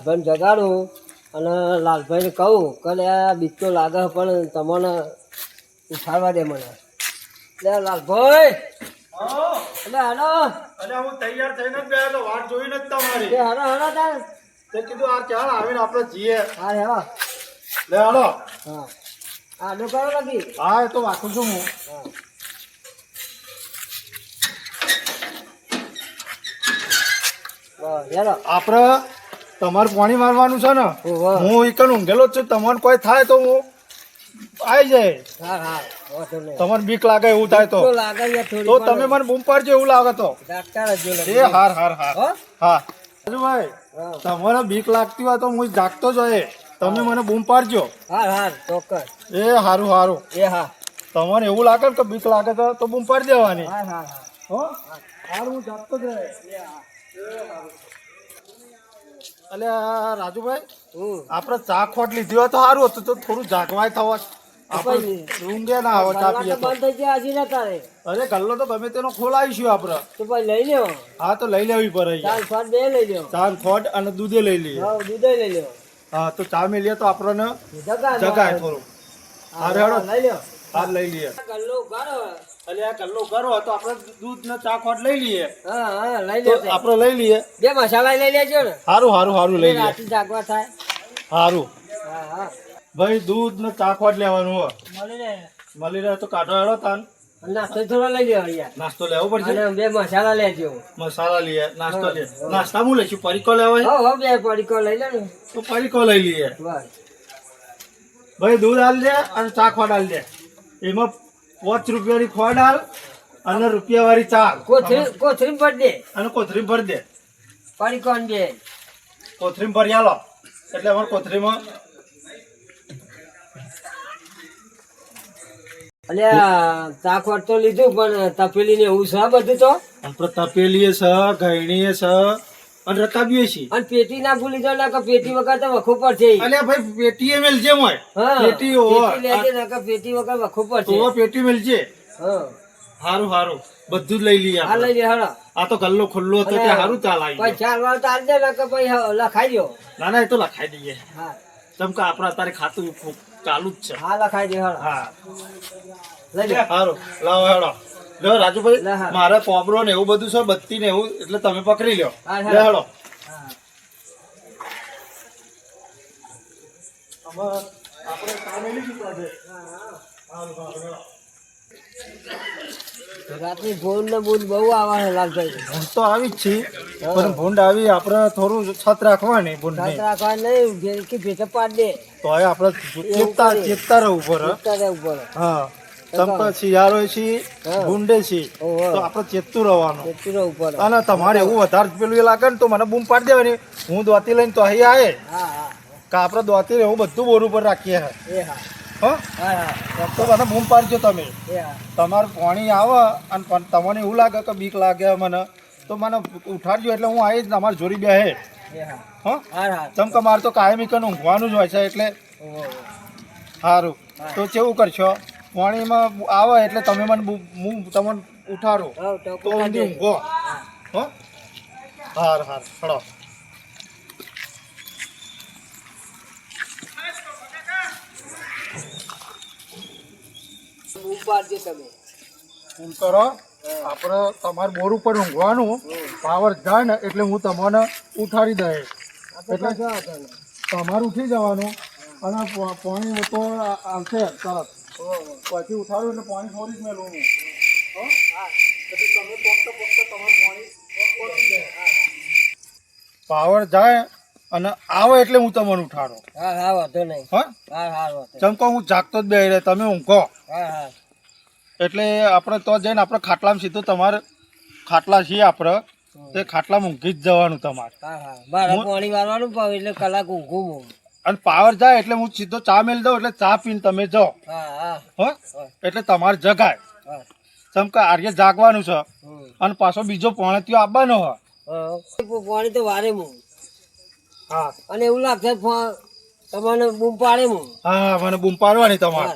લાલભાઈને જગાડું અને લાલભાઈને કહું કે આ બીક તો લાગે પણ તમને ઉઠાડવા દે મને. લે લાલભાઈ! એટલે હાલો. અને હું તૈયાર થઈને જ ગયો વાટ જોઈને જ તમારી. હાલો હાલો તાર. તે કીધું આ ચાલ આવીને આપણે જઈએ. હા હે હા લે હાલો. હા. આડો કરો નથી હા એ તો વાંચું છું હું. હા. આપણે તમારે પાણી મારવાનું છે ને. હું એકન ઊંઘેલો જ છું. તમારે કોઈ થાય તો હું આવી જાય. તમારે બીક લાગે એવું થાય તો. તો તમે મને બૂમ પાડજો એવું લાગે તો. એ હાર હાર હાર. હા? રાજુભાઈ તમારે બીક લાગતી હોય તો હું જાગતો જ હોય. તમે મને બૂમ પાડજો. હાર હાર. ચોક્કસ. એ હારું હારું. એ હા. તમારે એવું લાગે કે બીક લાગે તો તો બૂમ પાડી દેવાની. હા હા હા હો? હારું હું જાગતો જ રહે. અલ્યા રાજુભાઈ આપણે ચા ખોટ લીધી હોય તો સારું હતું તો થોડું જાગવાય થવા. આપણે ઊંઘે ના આવે ચા પીએ બંધ થઈ ના તારે. અરે ગલ્લો તો ગમે તેનો ખોલાવીશું આપણે. તો પછી લઈ લ્યો. હા તો લઈ લેવી પડે ચાલ બે લઈ લ્યો. ચા ખોટ અને દૂધે લઈ લઈએ. હા દૂધે લઈ લ્યો. હા તો ચા મેલીએ તો આપણને જગા જગાય થોડું. હા હેડો. લઈ લ્યો. હા લઈ લઈએ. ગલ્લો એટલે આ ગલ્લો કરો તો આપણે દૂધ ને ચા ખોટ લઈ લઈએ. હા હા લઈ તો આપણે લઈ લઈએ. બે મસાલા લઈ લેજો ને. સારું સારું સારું લઈ લઈએ. જાગવા થાય. સારું હા હા. ભાઈ દૂધ ને ચા ખોટ લેવાનું હોય. મળી રહે. મળી રહે તો કાઢો હેડો તાન. નાસ્તો થોડો લઈ અહીંયા. નાસ્તો લેવો પડશે? બે મસાલા લેજો. મસાલા લઈએ નાસ્તો લે નાસ્તા હું લઈશું? પરીકો લેવાય? હો હો બે પરીકો લઈ લે ને. તો પરીકો લઈ લઈએ. ભાઈ દૂધ આલ દે અને ચા ખોટ આલ દે. એમાં પાંચ રૂપિયાની ખોટ આલ અને રૂપિયા વાળી ચા કોથરી કોથરી પર દે. અને કોથરી ભર દે. પાણી કોણ દે? કોથરી ભરી આલો. એટલે અમાર કોથરીમાં અલ્યા આ તો લીધું પણ તપેલી ને એવું છે બધું તો? આપણે તપેલીએ છે ઘણી છે. અને અને પેટી ના ભૂલી જાવ ના પેટી વગર તો વખો પડશે. અલ્યા ભાઈ પેટીએ મેલજે મોય. પેટી પેટી લેજે ના પેટી વગર વખો પડશે. તો પેટી મેલજે. હા. હારું હારું. બધું લઈ લઈએ હા લઈ લે હળો આ તો ગલ્લો ખુલ્લો હતો તે હારું ચાલ આવી પછી ચાર વાર ચાલ ના કે પછી લખાઈ દો ના ના એ તો લખાઈ દઈએ. હા. તમ કે આપણા અત્યારે ખાતું ચાલુ જ છે. હા લખાઈ દે હળો હા. લઈ લે. હારું. લાવો હેડો લ્યો રાજુભાઈ મારા હા. મારે પોબરો ને એવું બધું છે બત્તી ને એવું એટલે તમે પકડી લ્યો. હેડો. રાતની ભૂંડ ને બૂન બહુ આવે લાલભાઈ ભૂંડ તો આવી જ છે પણ ભૂંડ આવી આપણે થોડું છત રાખવાની ભૂંડ છત રાખવાની નહીં કે ભેટે પાડ દે તો આપણે ચેતતા. ચેતતા રહેવું પડે ઉતારે ઉપર હા ચંપા શિયાળો છે ગુંડે છે. તો આપણે ચેતતું રહેવાનું. ચેતતું રહેવું પડે. અને તમારે એવું વધારે પેલું લાગે ને તો મને બૂમ પાડી દેવાની. હું દોતી લઈને તો અહીં આવે હા હા. કે આપણે દોતી એવું બધું બોર ઉપર રાખીએ હે. હા. હો? હા હા. તો મને બૂમ પાડજો તમે. તમારું પાણી આવે અને તમને એવું લાગે કે બીક લાગે મને તો મને ઉઠાડજો એટલે હું આવી તમારી જોડી બે હે એ હા. હો? હા હા ચમ કે મારે તો કાયમી કન ઊંઘવાનું જ હોય છે એટલે સારું તો કેવું કરશો? પાણીમાં આવે એટલે તમે મને હું તમને ઉઠાડો. તો તો ઊંધી ઊંઘો હો? હાર હાર ખડો ઉપાડજો તમે. ફૂલ કરો. આપણે તમારે બોર ઉપર ઊંઘવાનું. પાવર જાય ને એટલે હું તમને ઉઠાડી દઈશ. એટલે તમારે ઉઠી જવાનું. અને પાણી તો આવશે તરત. પછી ઉઠાડું એટલે પાણી પાણી પહોંચી જાય. પાવર જાય અને આવે એટલે હું તમને ઉઠાડો. હા હા વાંધો નહીં. હા? હા હા ચમકો હું જાગતો જ બે રહે તમે ઊંઘો હા હા. એટલે આપણે તો જઈને આપણે ખાટલામાં સીધું તમારે ખાટલા છીએ આપણે તે ખાટલામાં ઊંઘી જ જવાનું તમારે. હા હા. મારે પાણી મારવાનું પણ એટલે કલાક ઊંઘું અને પાવર જાય એટલે હું સીધો ચા મેળ દઉં એટલે ચા પીને તમે જાઓ. હા એટલે તમારે જગાય. હા. ચમકા આર્ય જાગવાનું છે અને પાછો બીજો પોણતિયો આવવાનો હોય. હા. પાણી તો વારે હું હા. અને એવું લાગશે તમને બૂમ પાડે હું હા મને બૂમ પાડવાની તમારે.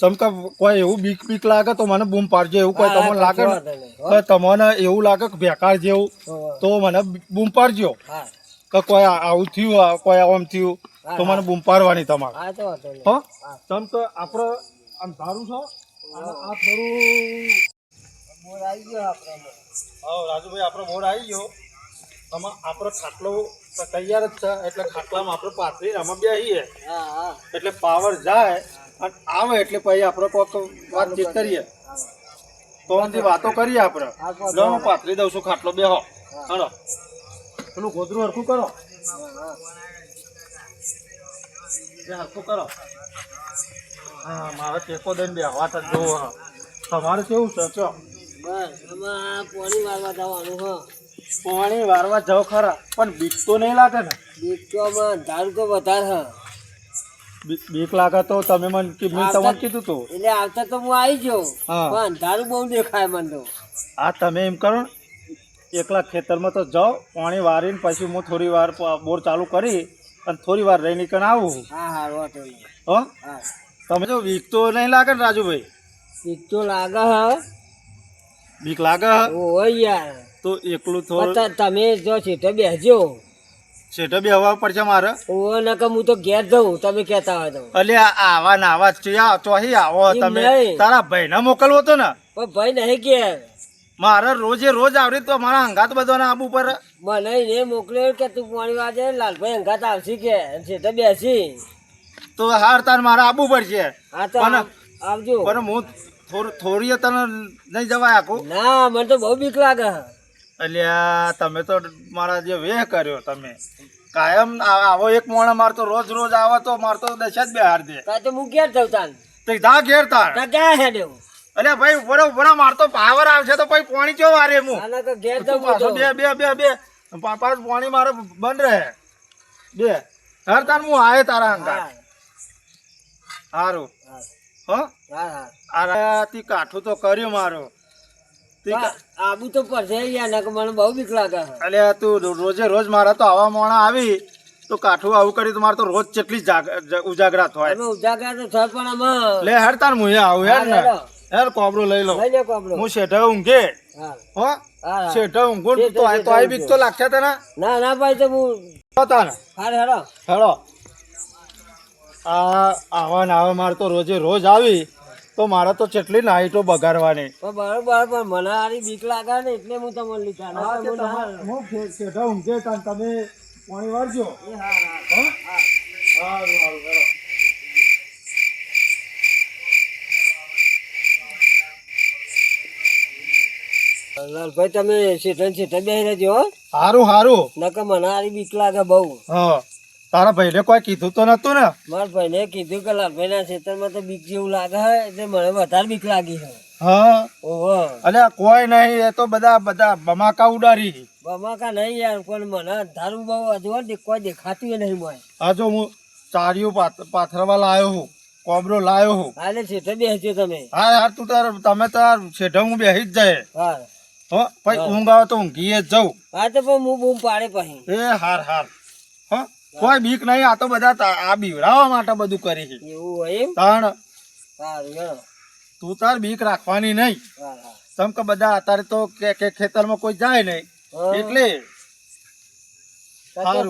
ચમકે કોઈ એવું બીક બીક લાગે તો મને બૂમ પાડજો એવું કોઈ તમને લાગે ને. તમને એવું લાગે કે બેકાર જેવું. તો મને બૂમ પાડજો. હા. કોઈ આવું થયું કોઈ આમ થયું તો મને બૂમ પાડવાની તમારે. હા તો હો? તમ આપણે આમ ધારું છો? આ થોડું આવી ગયો આપણે. હા રાજુભાઈ આપણો બોર્ડ આવી ગયો. આમાં આપણો ખાટલો તૈયાર જ છે એટલે ખાટલામાં આપણે પાથરી આમાં બેસીએ હા હા. એટલે પાવર જાય અને આવે એટલે પછી આપણે કોક વાતચીત કરીએ. તો વાતો કરીએ આપણે. હા, પાથરી દઉં છું ખાટલો બેહો. હાલો. પેલું ગોદરું હરખું કરો. હરખું કરો. હા મારે ટેકો દઈને બેહવા તો જોવો હા. તમારે કેવું છે? ચો. બસ એમાં પોણી વારવા જવાનું હ. પાણી વારવા જાવ ખરા પણ બીક તો નહીં લાગે ને? બીક તો આમાં ધારું તો વધારે હ. બી- બીક લાગે તો તમે મને મેં તમને કીધું તું. એટલે આવતા તો હું આવી ગયો હા. પણ અંધારું બહુ દેખાય મને તો. આ તમે એમ કરો ને એકલા ખેતરમાં તો જાઉં પાણી વારીને પછી હું થોડી વાર બોર ચાલુ કરી અને થોડી વાર રહી નીકળ આવું હા. તમે તો નહીં લાગે ને રાજુભાઈ? બીક તો લાગે હ. બીક લાગે હ? યાર. તો એકલું થોડું તમે જો સીટે બેસજો. સેટે બી હવા પડશે મારે? ઓ નકર હું તો ઘેર જઉં તમે કહેતા હોય તો. અલે આવા ના આવા તો ચોહી આવો તમે. તારા તારા ભાઈને મોકલવો તો ને. ભાઈ નહીં ઘેર. મારે રોજે રોજ આવડી તો મારા અંગાત બધાને આબુ પર મને એ મોકલ્યો કે તું પાણી વાજે લાલભાઈ અંગાત આવશે કે સીટે બેસી. તો હાર તાર મારા આબુ પડશે. હા તો આવજો. પણ હું થોડું થોડી તને નહીં જવાય આખું. ના મને તો બહુ બીક લાગે. એટલે અલ્યા તમે તો મારા જે વેહ કર્યો તમે. કાયમ આવો એક મોણા માર તો રોજ રોજ આવો તો માર તો દશા જ બેહાર દે. કાં તો હું ઘેર જઉં તાન. તે દા ઘેર તાર. તા ક્યાં હેડ્યો અલ્યા ભાઈ ઉભરો ઉભરો માર તો પાવર આવશે તો પછી પાણી ચો વારે હું પાછો બે બે બે બે. પાપા પાણી મારે બંધ રહે. બે. હર તાર હું આય તારા અંગા હારું. હો. હા? હા આ તી કાઠું તો કર્યું મારું. આબુ તો પડશે યાર નકર મને બહુ બીક લાગે હ. અલ્યા તું રોજે રોજ મારા તો આવા મોણા આવી તો કાઠું આવું કરી તો મારે તો રોજ કેટલી જાગ- ઉજાગરા થાય. ઉજાગરા તો થાય પણ લે હેર તાર મુએ આવું યાર ને. હા, હેડો. હેર કોબરો લઈ લો. લઈ લે કોબરો. હું શેઠે ઊંઘે હો. શેઠે ઊંઘું તો આ તો આઈ બીક તો લાગશે તને? ના ના ભાઈ તો હું તાને. હાર હેડો. હેડો. આ આવા ને આવા મારે તો રોજે રોજ આવી તો મારે તો કેટલી નાઈટો બગાડવાની. પણ બરાબર પણ મને આની બીક લાગે ને એટલે હું તમને લીધા. હું ના- હું શેઠે ઊંઘે તમે પાણી વાળજો એ હા હા. હા? સારું સારું લાલભાઈ તમે સીટન સીટન બેસી રહેજો હો. સારું સારું નકર મને આરી બીક લાગે બહુ. હા. તારા ભાઈને કોઈ કીધું તો નતું ને? મારા ભાઈને કીધું કે લાલભાઈના ખેતરમાં તો બીક જેવું લાગે હે એટલે મને વધારે બીક લાગી છે હા. ઓહો. અલે કોઈ નહીં એ તો બધા બધા બમાકા ઉડાડી. બમાકા નહીં યાર પણ મને ધારું બહુ હજુ કોઈ દેખાતું નહીં મને આ જો હું ચારિયું પાથ- પાથરવા લાયો હું કોબરો લાયો હું. હાલે સીટે બેસજો તમે. હા યાર તું તાર તમે તાર શેઠે હું બેસી જ જાય. હા. હો પછી ઊંઘ આવે તો ઊંઘીએ જઉં. હા તો પણ હું બૂમ પાડે પછી. એ હાર હાર. હો કોઈ બીક નહીં આ તો બધા આ બીવડાવવા માટે બધું કરી છે. એવું હોય એમ? તાણ સારું તું તાર બીક રાખવાની નહીં. તમ કે બધા અત્યારે તો કે કે ખેતરમાં કોઈ જાય નહીં. એટલે.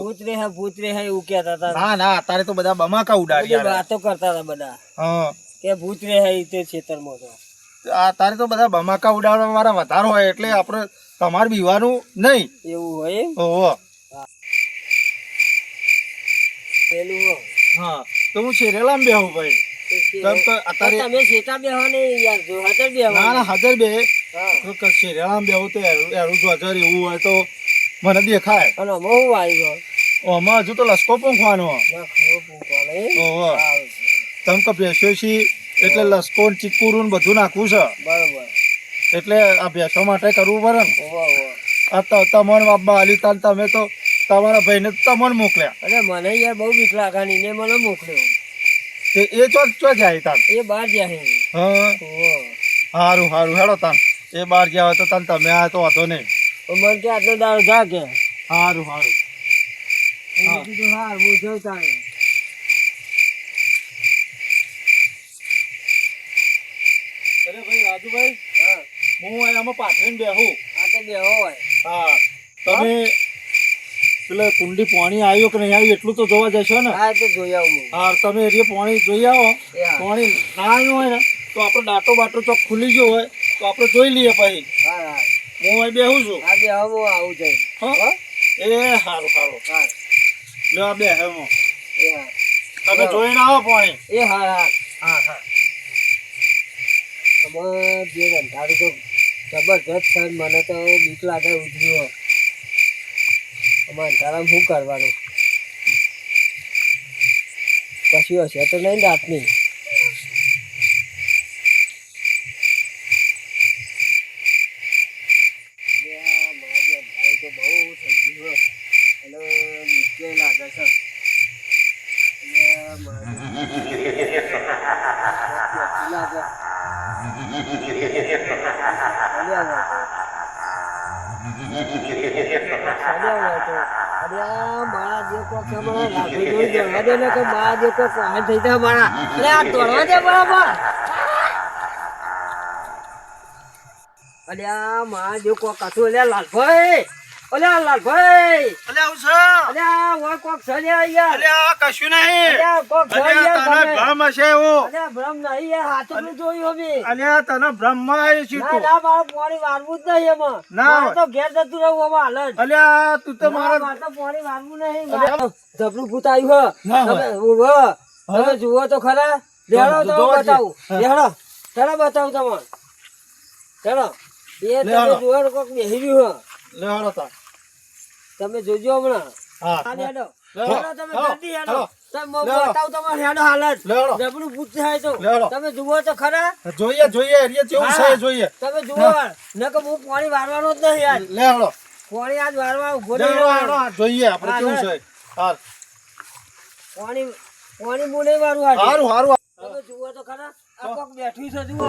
ભૂત રે હે ભૂત રે હે એવું કહેતા હતા. ના ના અત્યારે તો બધા બમાકા ઉડાડી વાતો કરતા હતા બધા. હા. કે ભૂત રે હે તે ખેતરમાં તો. આ તારે તો બધા બમાકા ઉડાડવા વાળા વધારે હોય એટલે આપણે તમારે બીવાનું નહીં. એવું હોય ઓહો. હા. તો હું શેરેલા બેહું ભાઈ. તો તો પણ તો તો તો મને દેખાય. હજુ તો લસકો પૂંખવાનો. ના ખરો પૂંખવાનો એમ? ઓહો. સારું. તમ કે ભેંસો છી એટલે લસકો ને ચીકુરું બધું નાખવું છે. બરાબર. એટલે આ ભેંસો માટે કરવું પડે ને. આ તમારા બાબા આલી તાન તમે તો તમારા ભાઈને તો તમને મોકલ્યા. અને મને યાર બહુ બીક લાગાની ને મને મોકલ્યો. તે એ ચો ચો જાય તાન એ બહાર જાય હા. હારું સારું હેડો તાન. એ બહાર ગયા હોય તો તાન તમે આ તો વાંધો નહીં. તો મને કે આટલો દાડો જા કે સારું સારું મેં કીધું હા હું જઉં તારે અરે ભાઈ. હા આમાં પાથરીને બેહું. પાછળ બેહો હોય. હા. તમે પેલા કુંડી પાણી આવ્યો કે નહીં આવ્યું એટલું તો જોવા જશો ને? હા તો જોઈ આવું હા. તમે એરિયે પાણી જોઈ આવો. પાણી ના આવ્યું હોય ને તો આપણે ડાટો બાટો ચોક ખુલી ગયો હોય તો આપણે જોઈ લઈએ પછી. હા હા. હું અહીં બેહું છું. હા બે હવે હું આવું જઈ હા? એ સારું સારું હા. લે બે હે. એ હા. તમે જોઈને આવો પાણી. એ હા હા. હા હા. તમારે જે રંધાડું તો જબરજસ્ત છે મને તો બીક લાગે ઉજવ્યો આમાં અંધારામાં શું કરવાનું? પછી હશે તો નહીં રાતની ગયું છે. અને મા જો કોક મારે લાગે લાલભાઈ. અલ્યા લાલભાઈ અલ્યા આવું છે? અલ્યા ઓય કોક છે લ્યા યાર અલ્યા કશું નહીં. અલ્યા કોક છે અલ્યા તને. ભ્રમ હશે એવું અલ્યા ભ્રમ નહીં યાર હાથું જોયું અમે. અલ્યા તને ભ્રમમાં આવી છું ના તું. ના મારે પાણી વારવું જ નહીં એમાં. ના. તો ઘેર જતું રહું આમાં હાલ અલ્યા તું તો ના, મારા તો પાણી વારવું નહીં. જબરું ભૂત આવ્યું હે. ના તમે. તમે જુઓ તો ખરા. લેડો તો બતાવું. લેડો ચાલો બતાવું તમને. ચાલો. એ તમે લેડો. જુઓ તો કોક બેહી રહ્યું હે. લે હાલો તાર. તમે જોજો હમણાં. હા. તમે જલ્દી હેડો. તમે જુઓ તો ખરા. જોઈએ જોઈએ. કેવું છે જોઈએ. તમે જુઓ નકર હું પાણી વારવાનો જ નહીં યાર. લે હળો પાણી આજ વારવા ઊભો જોઈએ આપણે કેવું છે? હાલ. પાણી પાણી હું નહીં વારું આજે. હારું હારું. તમે જુઓ તો ખરા. આ કોક બેઠી છે જુઓ.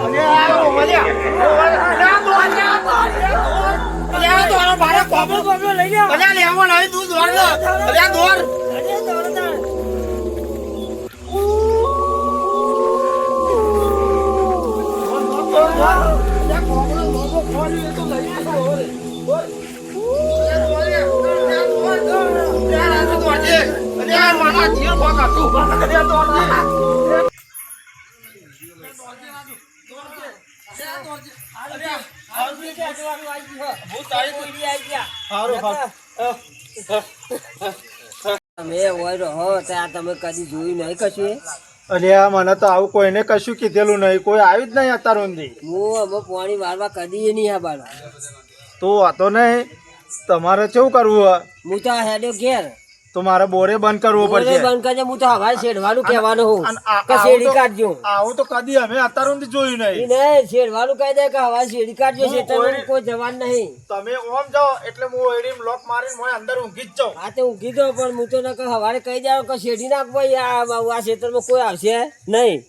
અરે. આવી ગયા, આવી આવી. હારું તમે ત્યાં કદી જોયું નહીં કશું? અલ્યા મને તો આવું કોઈને કશું કીધેલું નહીં. કોઈ આવ્યું જ નહીં અત્યાર સુધી. હું અમે પાણી વારવા કદી નહીં આ બાર તો વાતો નહીં. તમારે કેવું કરવું હું? તો હેડ્યો ઘેર. તો મારે બોરે બંધ કરવો પડશે. બંધ કરજે હું તો હવારે શેડવાનું કહેવાનું હું કે શેડી કાઢજો. આવું તો કદી અમે અત્યાર સુધી જોયું નહીં. નહીં શેડવાનું કહી દે કે હવાય શેડી કાઢજો શેતરમાં કોઈ- જવાન નહીં. તમે ઓમ જાઓ એટલે હું એડી લોક મારીને મોય અંદર ઊંઘી જ જાઉં. હા તે ઊંઘી દો પણ હું તો નકર હવારે કહી દઉં કે શેડી નાખ ભાઈ આ આ ખેતરમાં કોઈ આવશે નહીં.